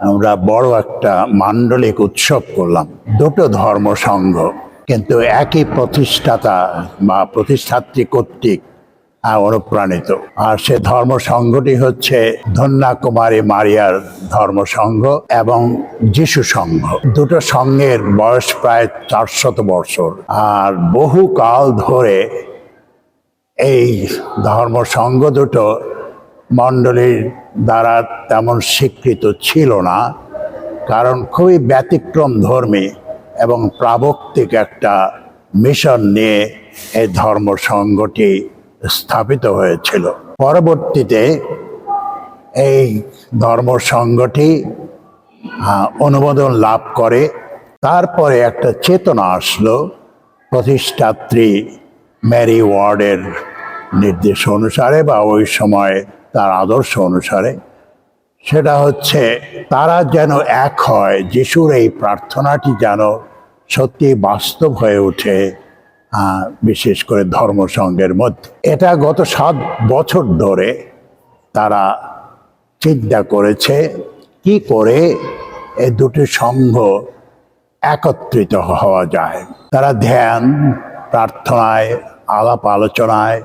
আমরা বড় একটা মান্ডলিক উৎসব করলাম। দুটো ধর্ম সংঘ, কিন্তু একই প্রতিষ্ঠাতা বা প্রতিষ্ঠাত্রী কর্তৃক অনুপ্রাণিত। আর সে ধর্ম সংঘটি হচ্ছে ধন্যা কুমারী মারিয়ার ধর্ম সংঘ এবং যিশু সংঘ। দুটো সংঘের বয়স প্রায় চারশত বছর। আর বহু কাল ধরে এই ধর্ম সংঘ দুটো মণ্ডলীর দ্বারা তেমন স্বীকৃত ছিল না, কারণ খুবই ব্যতিক্রম ধর্মী এবং প্রাবক্তিক একটা মিশন নিয়ে এই ধর্ম সংঘটি স্থাপিত হয়েছিল। পরবর্তীতে এই ধর্ম সংঘটি অনুমোদন লাভ করে তারপরে একটা চেতনা আসলো, প্রতিষ্ঠাত্রী ম্যারি ওয়ার্ডের নির্দেশ অনুসারে বা ওই সময় তার আদর্শ অনুসারে। সেটা হচ্ছে, তারা যেন এক হয়, যিশুর এই প্রার্থনাটি যেন সত্যি বাস্তব হয়ে ওঠে বিশেষ করে ধর্মসংঘের মধ্যে। এটা গত সাত বছর ধরে তারা চিন্তা করেছে, কি করে এই দুটি সংঘ একত্রিত হওয়া যায়। তারা ধ্যান, প্রার্থনায় আলাপ আলোচনায়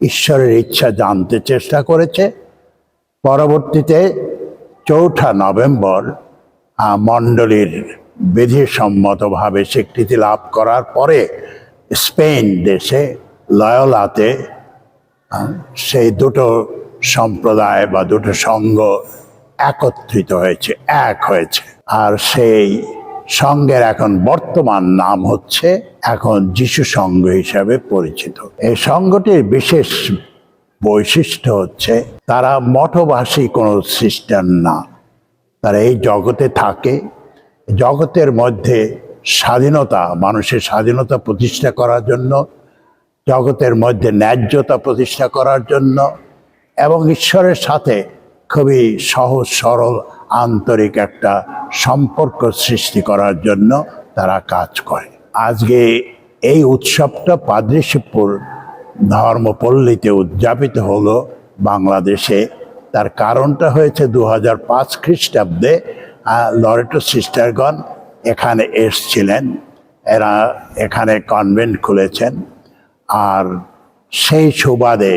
ঈশ্বরের ইচ্ছা জানতে চেষ্টা করেছে। পরবর্তীতে চৌঠা নভেম্বর মণ্ডলীর বিধিসম্মতভাবে স্বীকৃতি লাভ করার পরে স্পেন দেশে লয়লাতে সেই দুটো সম্প্রদায় বা দুটো সংঘ একত্রিত হয়েছে, এক হয়েছে। আর সেই সংঘের এখন বর্তমান নাম হচ্ছে এখন যিশু সংঘ হিসাবে পরিচিত। এই সংঘটির বিশেষ বৈশিষ্ট্য হচ্ছে তারা মঠবাসী কোনো সিস্টেম না। তারা এই জগতে থাকে। জগতের মধ্যে স্বাধীনতা, মানুষের স্বাধীনতা প্রতিষ্ঠা করার জন্য, জগতের মধ্যে ন্যায্যতা প্রতিষ্ঠা করার জন্য এবং ঈশ্বরের সাথে খুবই সহজ, সরল, আন্তরিক একটা সম্পর্ক সৃষ্টি করার জন্য তারা কাজ করে। আজকে এই উৎসবটা পাদ্রিশিবপুর ধর্মপল্লীতে উদযাপিত হলো বাংলাদেশে। তার কারণটা হয়েছে দু হাজার পাঁচ খ্রিস্টাব্দে লরেটো সিস্টারগণ এখানে এসছিলেন। এরা এখানে কনভেন্ট খুলেছেন। আর সেই সুবাদে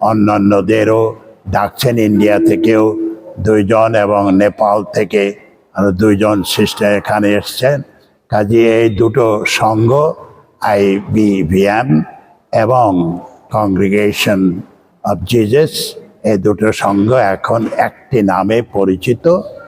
অন্যান্যদেরও ডাকছেন ইন্ডিয়া থেকেও। দুইজন এবং নেপাল থেকে আরও দুইজন সিস্টার এখানে এসছেন। কাজে এই দুটো সংঘ, আই বিভিএম এবং কংগ্রিগেশন অব জিজেস এই দুটো সংঘ এখন একটি নামে পরিচিত।